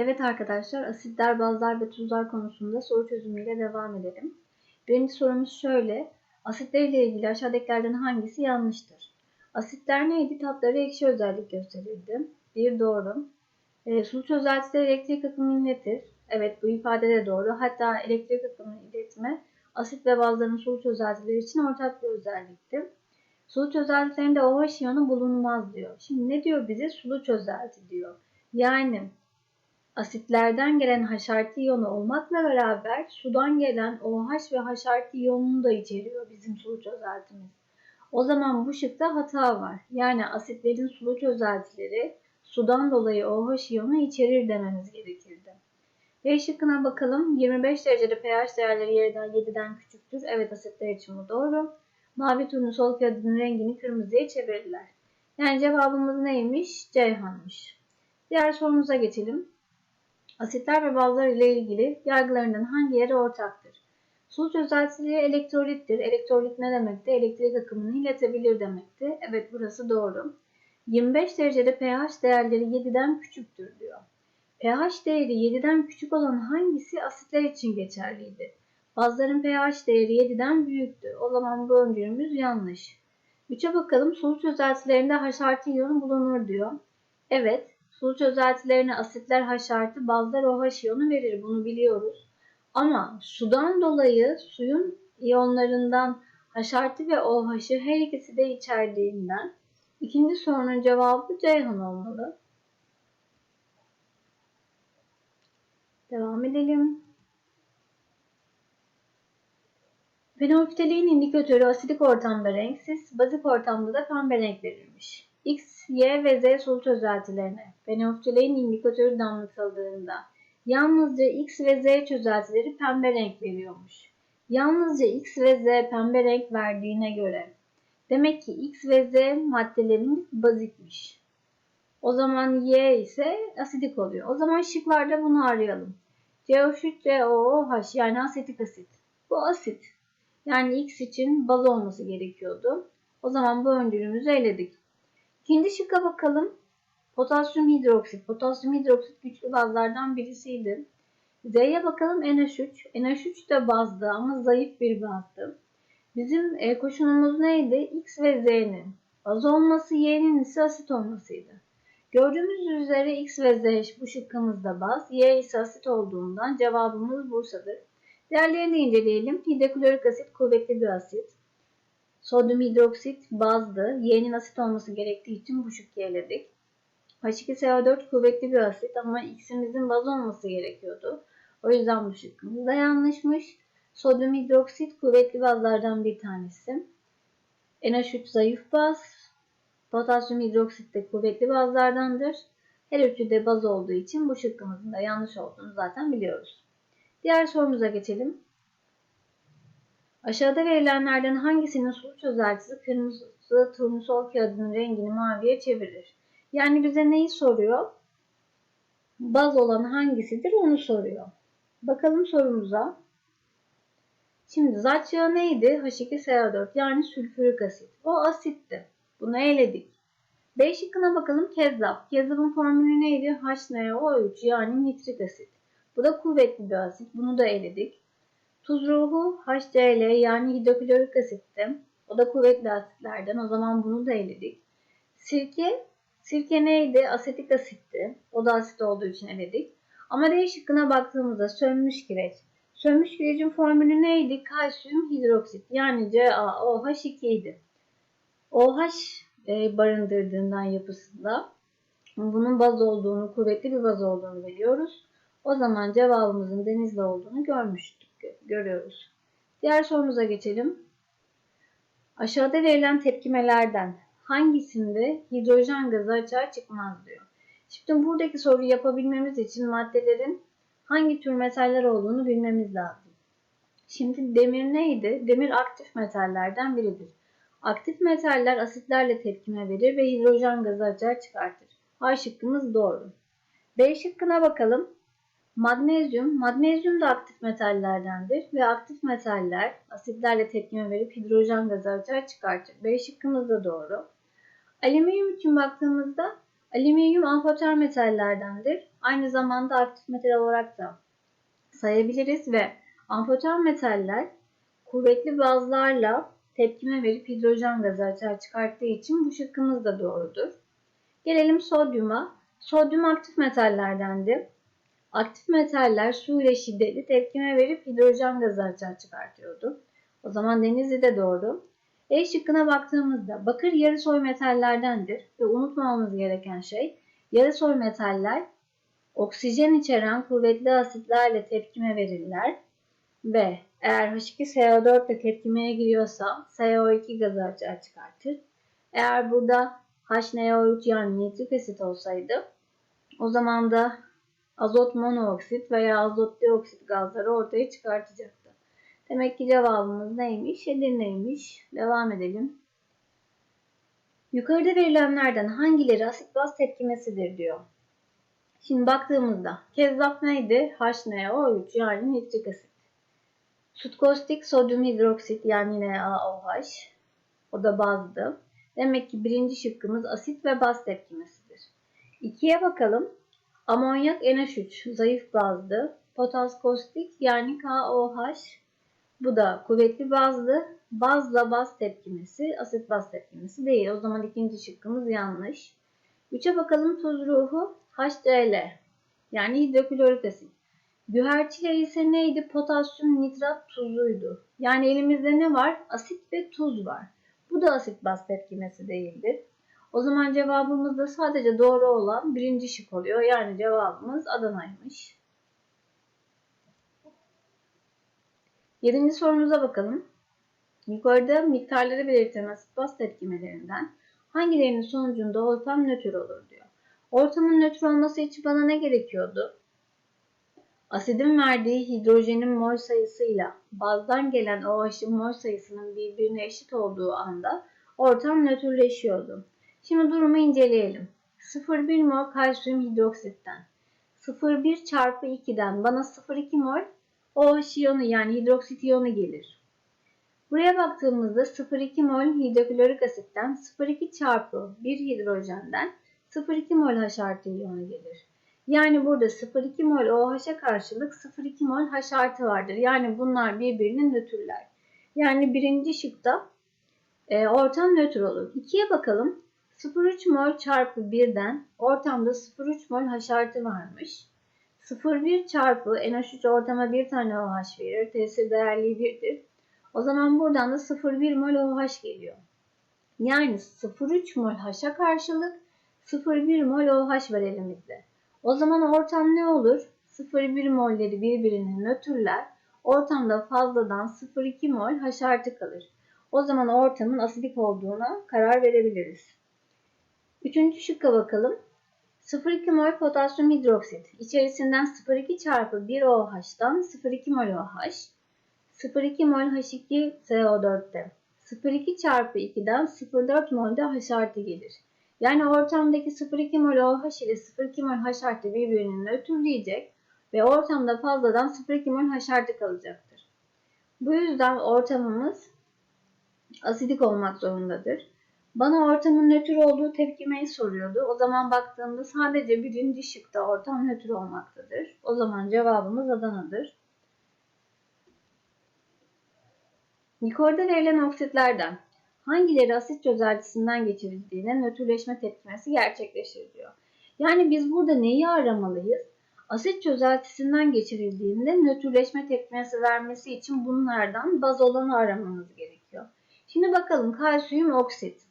Evet arkadaşlar, asitler, bazlar ve tuzlar konusunda soru çözümüyle devam edelim. Birinci sorumuz şöyle. Asitler ile ilgili aşağıdakilerden hangisi yanlıştır? Asitler neydi? Tatları ekşi özellik gösterirdi. Bir doğru. E, sulu çözeltiler elektrik akımını iletir. Evet bu ifade de doğru. Hatta elektrik akımını iletme asit ve bazların sulu çözeltiler için ortak bir özelliktir. Sulu çözeltilerinde OH iyonu bulunmaz diyor. Şimdi ne diyor bize? Sulu çözelti diyor. Yani asitlerden gelen haşartı iyonu olmakla beraber sudan gelen OH ve haşartı iyonunu da içeriyor bizim sulu çözeltimiz. O zaman bu şıkta hata var. Yani asitlerin sulu çözeltileri sudan dolayı OH iyonu içerir dememiz gerekirdi. B şıkkına bakalım. 25 derecede pH değerleri yerden 7'den küçüktür. Evet asitler için bu doğru. Mavi turnusol kağıdının rengini kırmızıya çevirirler. Yani cevabımız neymiş? Ceyhan'mış. Diğer sorumuza geçelim. Asitler ve bazlar ile ilgili yargılarından hangi yere ortaktır? Sulu çözeltiliği elektrolittir. Elektrolit ne demekti? Elektrik akımını iletebilir demekti. Evet burası doğru. 25 derecede pH değerleri 7'den küçüktür diyor. pH değeri 7'den küçük olan hangisi asitler için geçerliydi? Bazların pH değeri 7'den büyüktü. O zaman bu öncülümüz yanlış. 3'e bakalım. Sulu çözeltilerinde haşartı iyonu bulunur diyor. Evet, sulu çözeltilerine asitler haşartı, bazlar OH iyonu verir. Bunu biliyoruz. Ama sudan dolayı suyun iyonlarından haşartı ve OH'ı her ikisi de içerdiğinden ikinci sorunun cevabı Ceyhan olmalı. Devam edelim. Fenolftalein indikatörü asidik ortamda renksiz, bazik ortamda da pembe renk verilmiş. X, Y ve Z sulu çözeltilerine fenolftalein indikatörü damlatıldığında yalnızca X ve Z çözeltileri pembe renk veriyormuş. Yalnızca X ve Z pembe renk verdiğine göre demek ki X ve Z maddelerimiz bazikmiş. O zaman Y ise asidik oluyor. O zaman şıklarda bunu arayalım. CH3, COOH yani asetik asit. Bu asit. Yani X için baz olması gerekiyordu. O zaman bu öncülümüzü eledik. İkinci şıkka bakalım. Potasyum hidroksit. Potasyum hidroksit güçlü bazlardan birisiydi. Z'ye bakalım NH3. NH3 de bazdı ama zayıf bir bazdı. Bizim e, koşulumuz neydi? X ve Z'nin baz olması, Y'nin ise asit olmasıydı. Gördüğümüz üzere X ve Z bu şıkkımızda baz, Y ise asit olduğundan cevabımız Bursa'dır. Diğerlerini de inceleyelim. Hidroklorik asit kuvvetli bir asit. Sodyum hidroksit bazdı. Y'nin asit olması gerektiği için bu şıkkı eledik. H2SO4 kuvvetli bir asit ama X'imizin baz olması gerekiyordu. O yüzden bu şıkkımız da yanlışmış. Sodyum hidroksit kuvvetli bazlardan bir tanesi. NH3 zayıf baz. Potasyum hidroksit de kuvvetli bazlardandır. Her üçü de baz olduğu için bu şıkkımızın da yanlış olduğunu zaten biliyoruz. Diğer sorumuza geçelim. Aşağıda verilenlerden hangisinin sulu çözeltisi kırmızı turnusol kağıdının rengini maviye çevirir? Yani bize neyi soruyor? Baz olan hangisidir onu soruyor. Bakalım sorumuza. Şimdi zat yağı neydi? H2SO4 yani sülfürik asit. O asitti. Bunu eledik. B şıkkına bakalım kezzap. Kezzapın formülü neydi? HNO3 yani nitrik asit. Bu da kuvvetli bir asit. Bunu da eledik. Tuz ruhu HCl yani hidroklorik asitti. O da kuvvetli asitlerden. O zaman bunu da eledik. Sirke, sirke neydi? Asetik asitti. O da asit olduğu için eledik. Ama D şıkkına baktığımızda sönmüş kireç. Sönmüş kirecin formülü neydi? Kalsiyum hidroksit yani CaOH2 idi. OH barındırdığından yapısında bunun baz olduğunu, kuvvetli bir baz olduğunu biliyoruz. O zaman cevabımızın denizli olduğunu görmüştük, görüyoruz. Diğer sorumuza geçelim. Aşağıda verilen tepkimelerden hangisinde hidrojen gazı açığa çıkmaz diyor. Şimdi buradaki soruyu yapabilmemiz için maddelerin hangi tür metaller olduğunu bilmemiz lazım. Şimdi demir neydi? Demir aktif metallerden biridir. Aktif metaller asitlerle tepkime verir ve hidrojen gazı açığa çıkartır. A şıkkımız doğru. B şıkkına bakalım. Magnezyum, magnezyum da aktif metallerdendir ve aktif metaller asitlerle tepkime verip hidrojen gazı açığa çıkartır. B şıkkımız da doğru. Alüminyum için baktığımızda alüminyum amfoter metallerdendir Aynı zamanda aktif metal olarak da sayabiliriz ve amfoter metaller kuvvetli bazlarla tepkime verip hidrojen gazı açığa çıkarttığı için bu şıkkımız da doğrudur. Gelelim sodyuma. Sodyum aktif metallerdendi. Aktif metaller su ile şiddetli tepkime verip hidrojen gazı açığa çıkartıyordu. O zaman Denizli de doğru. E şıkkına baktığımızda bakır yarısoy metallerdendir ve unutmamamız gereken şey yarısoy metaller oksijen içeren kuvvetli asitlerle tepkime verirler ve eğer H2SO4 ile tepkimeye giriyorsa SO2 gazı açığa çıkartır. Eğer burada HNO3 yani nitrik asit olsaydı o zaman da azot monoksit veya azot dioksit gazları ortaya çıkartacaktı. Demek ki cevabımız neymiş? Edirne'ymiş. Devam edelim. Yukarıda verilenlerden hangileri asit baz tepkimesidir diyor. Şimdi baktığımızda kezzap neydi? HNO3 yani nitrik asit. Sutkostik sodyum hidroksit yani NaOH. O da bazdı. Demek ki birinci şıkkımız asit ve baz tepkimesidir. İkiye bakalım. Amonyak NH3 zayıf bazdı. Potas kostik yani KOH. Bu da kuvvetli bazlı. Bazla baz tepkimesi, asit baz tepkimesi değil. O zaman ikinci şıkkımız yanlış. Üçe bakalım tuz ruhu HCl yani hidroklorik asit. Güherçile ise neydi? Potasyum nitrat tuzuydu. Yani elimizde ne var? Asit ve tuz var. Bu da asit baz tepkimesi değildir. O zaman cevabımız da sadece doğru olan birinci şık oluyor. Yani cevabımız Adana'ymış. Yedinci sorumuza bakalım. Yukarıda miktarları belirtilen asit baz tepkimelerinden hangilerinin sonucunda ortam nötr olur diyor. Ortamın nötr olması için bana ne gerekiyordu? Asidin verdiği hidrojenin mol sayısıyla bazdan gelen OH'ın mol sayısının birbirine eşit olduğu anda ortam nötrleşiyordu. Şimdi durumu inceleyelim. 0,1 mol kalsiyum hidroksitten 0,1 çarpı 2'den bana 0,2 mol OH iyonu yani hidroksit iyonu gelir. Buraya baktığımızda 0,2 mol hidroklorik asitten 0,2 çarpı 1 hidrojenden 0,2 mol H artı iyonu gelir. Yani burada 0,2 mol OH'a karşılık 0,2 mol H artı vardır. Yani bunlar birbirinin nötrler. Yani birinci şıkta e, ortam nötr olur. 2'ye bakalım. 0,3 mol çarpı 1'den ortamda 0,3 mol H artı varmış. 0,1 çarpı NH3 ortama bir tane OH verir. Tesir değerliği 1'dir. O zaman buradan da 0,1 mol OH geliyor. Yani 0,3 mol H'a karşılık 0,1 mol OH var elimizde. O zaman ortam ne olur? 0,1 molleri birbirine nötrler. Ortamda fazladan 0,2 mol H kalır. O zaman ortamın asidik olduğuna karar verebiliriz. Üçüncü şıkka bakalım. 0,2 mol potasyum hidroksit. İçerisinden 0,2 çarpı 1 OH'dan 0,2 mol OH. 0,2 mol H2SO4'te. 0,2 çarpı 2'den 0,4 mol de H artı gelir. Yani ortamdaki 0,2 mol OH ile 0,2 mol H artı birbirini nötrleyecek ve ortamda fazladan 0,2 mol H artı kalacaktır. Bu yüzden ortamımız asidik olmak zorundadır. Bana ortamın nötr olduğu tepkimeyi soruyordu. O zaman baktığımda sadece birinci şıkta ortam nötr olmaktadır. O zaman cevabımız Adana'dır. Yukarıda verilen oksitlerden hangileri asit çözeltisinden geçirildiğinde nötrleşme tepkimesi gerçekleşir diyor. Yani biz burada neyi aramalıyız? Asit çözeltisinden geçirildiğinde nötrleşme tepkimesi vermesi için bunlardan baz olanı aramamız gerekiyor. Şimdi bakalım kalsiyum oksit.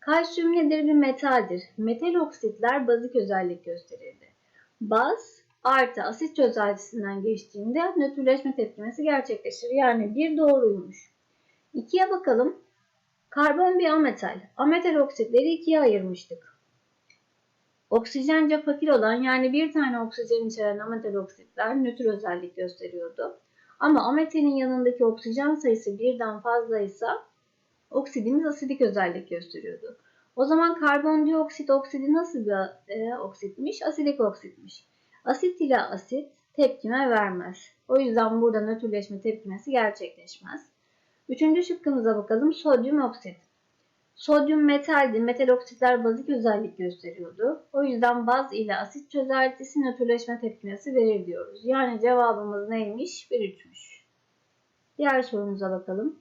Kalsiyum nedir? Bir metaldir. Metal oksitler bazik özellik gösterirdi. Baz artı asit çözeltisinden geçtiğinde nötrleşme tepkimesi gerçekleşir. Yani bir doğruymuş. İkiye bakalım. Karbon bir ametal. Ametal oksitleri ikiye ayırmıştık. Oksijence fakir olan yani bir tane oksijen içeren ametal oksitler nötr özellik gösteriyordu. Ama ametalin yanındaki oksijen sayısı birden fazlaysa oksidimiz asidik özellik gösteriyordu. O zaman karbondioksit oksidi nasıl bir e, oksitmiş? Asidik oksitmiş. Asit ile asit tepkime vermez. O yüzden burada nötrleşme tepkimesi gerçekleşmez. Üçüncü şıkkımıza bakalım. Sodyum oksit. Sodyum metaldi. Metal oksitler bazik özellik gösteriyordu. O yüzden baz ile asit çözeltisi nötrleşme tepkimesi verir diyoruz. Yani cevabımız neymiş? 1-3'müş. Diğer sorumuza bakalım.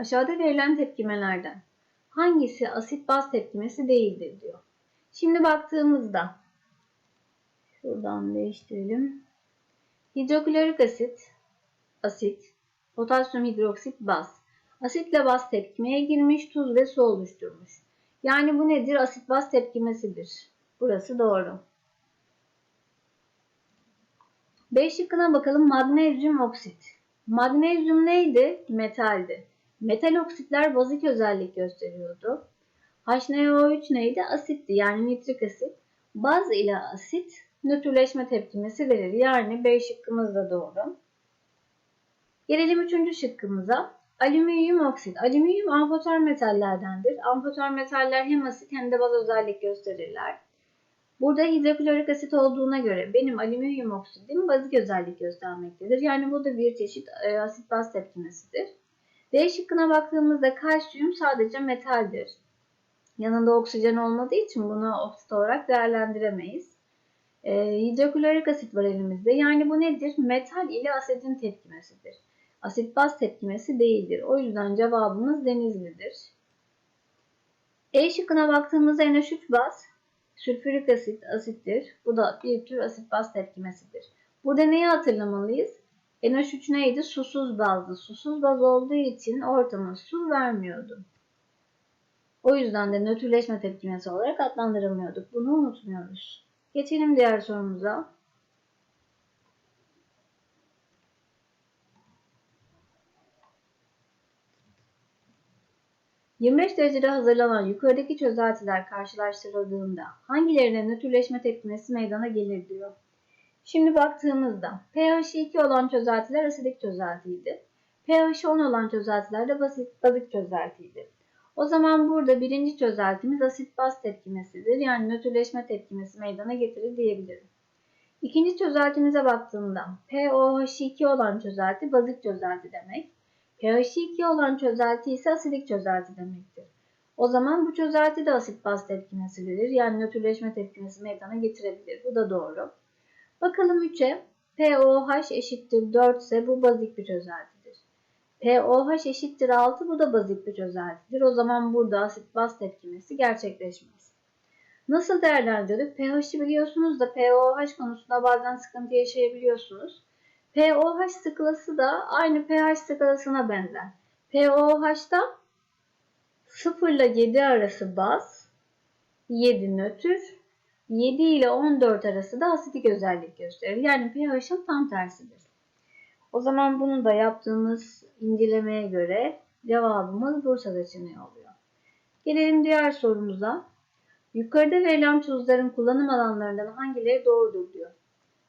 Aşağıda verilen tepkimelerden hangisi asit baz tepkimesi değildir diyor. Şimdi baktığımızda şuradan değiştirelim. Hidroklorik asit, asit, potasyum hidroksit baz. Asitle baz tepkimeye girmiş, tuz ve su oluşturmuş. Yani bu nedir? Asit baz tepkimesidir. Burası doğru. B şıkkına bakalım. Magnezyum oksit. Magnezyum neydi? Metaldi. Metal oksitler bazik özellik gösteriyordu. HNO3 neydi? Asitti yani nitrik asit. Baz ile asit nötrleşme tepkimesi verir. Yani B şıkkımız da doğru. Gelelim üçüncü şıkkımıza. Alüminyum oksit. Alüminyum amfotör metallerdendir. Amfotör metaller hem asit hem de baz özellik gösterirler. Burada hidroklorik asit olduğuna göre benim alüminyum oksidim bazik özellik göstermektedir. Yani bu da bir çeşit e, asit baz tepkimesidir. D şıkkına baktığımızda kalsiyum sadece metaldir. Yanında oksijen olmadığı için bunu oksit olarak değerlendiremeyiz. E, hidroklorik asit var elimizde. Yani bu nedir? Metal ile asidin tepkimesidir. Asit baz tepkimesi değildir. O yüzden cevabımız denizlidir. E şıkkına baktığımızda NH3 baz sülfürik asit asittir. Bu da bir tür asit baz tepkimesidir. Burada neyi hatırlamalıyız? NH3 neydi? Susuz bazdı. Susuz baz olduğu için ortama su vermiyordu. O yüzden de nötrleşme tepkimesi olarak adlandırılmıyorduk. Bunu unutmuyoruz. Geçelim diğer sorumuza. 25 derecede hazırlanan yukarıdaki çözeltiler karşılaştırıldığında hangilerine nötrleşme tepkimesi meydana gelir diyor. Şimdi baktığımızda pH 2 olan çözeltiler asidik çözeltiydi. pH 10 olan çözeltiler de basit, bazik çözeltiydi. O zaman burada birinci çözeltimiz asit baz tepkimesidir. Yani nötrleşme tepkimesi meydana getirir diyebilirim. İkinci çözeltimize baktığımda POH 2 olan çözelti bazik çözelti demek pH 2 olan çözelti ise asidik çözelti demektir. O zaman bu çözelti de asit baz tepkimesi. Yani nötrleşme tepkimesi meydana getirebilir. Bu da doğru. Bakalım 3'e. POH eşittir 4 ise bu bazik bir çözeltidir. POH eşittir 6 bu da bazik bir çözeltidir. O zaman burada asit baz tepkimesi gerçekleşmez. Nasıl değerlendirdik? pH'i biliyorsunuz da POH konusunda bazen sıkıntı yaşayabiliyorsunuz. pOH skalası da aynı pH skalasına benzer. pOH'da 0 ile 7 arası baz, 7 nötr, 7 ile 14 arası da asidik özellik gösterir. Yani pH'ın tam tersidir. O zaman bunu da yaptığımız incelemeye göre cevabımız Bursa seçeneği oluyor. Gelelim diğer sorumuza. Yukarıda verilen tuzların kullanım alanlarından hangileri doğrudur diyor.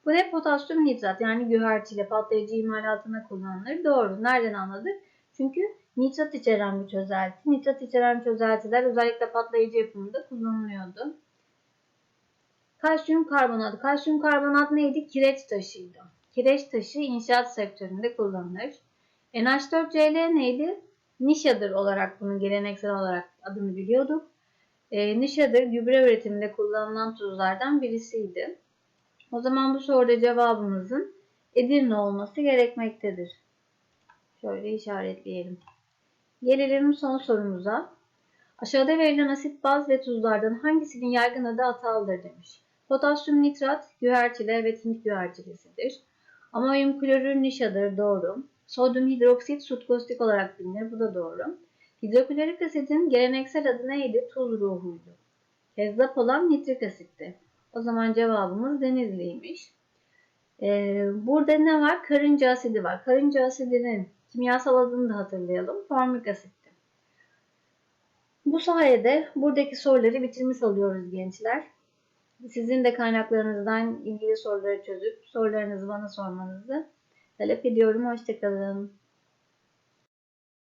Bu ne potasyum nitrat yani güverciyle patlayıcı imalatına kullanılır. Doğru. Nereden anladık? Çünkü nitrat içeren bir çözelti. Nitrat içeren çözeltiler özellikle patlayıcı yapımında kullanılıyordu. Kalsiyum karbonat. Kalsiyum karbonat neydi? Kireç taşıydı. Kireç taşı inşaat sektöründe kullanılır. NH4Cl neydi? Nişadır olarak bunu geleneksel olarak adını biliyorduk. E, nişadır gübre üretiminde kullanılan tuzlardan birisiydi. O zaman bu soruda cevabımızın Edirne olması gerekmektedir. Şöyle işaretleyelim. Gelelim son sorumuza. Aşağıda verilen asit, baz ve tuzlardan hangisinin yaygın adı atalıdır demiş. Potasyum nitrat güherçile ve tint güherçilesidir. Amonyum klorür nişadır doğru. Sodyum hidroksit sut kostik olarak bilinir bu da doğru. Hidroklorik asitin geleneksel adı neydi? Tuz ruhuydu. Kezzap olan nitrik asitti. O zaman cevabımız Denizli'ymiş. Ee, burada ne var? Karınca asidi var. Karınca asidinin kimyasal adını da hatırlayalım. Formik asitti. Bu sayede buradaki soruları bitirmiş oluyoruz gençler. Sizin de kaynaklarınızdan ilgili soruları çözüp sorularınızı bana sormanızı talep ediyorum. Hoşçakalın.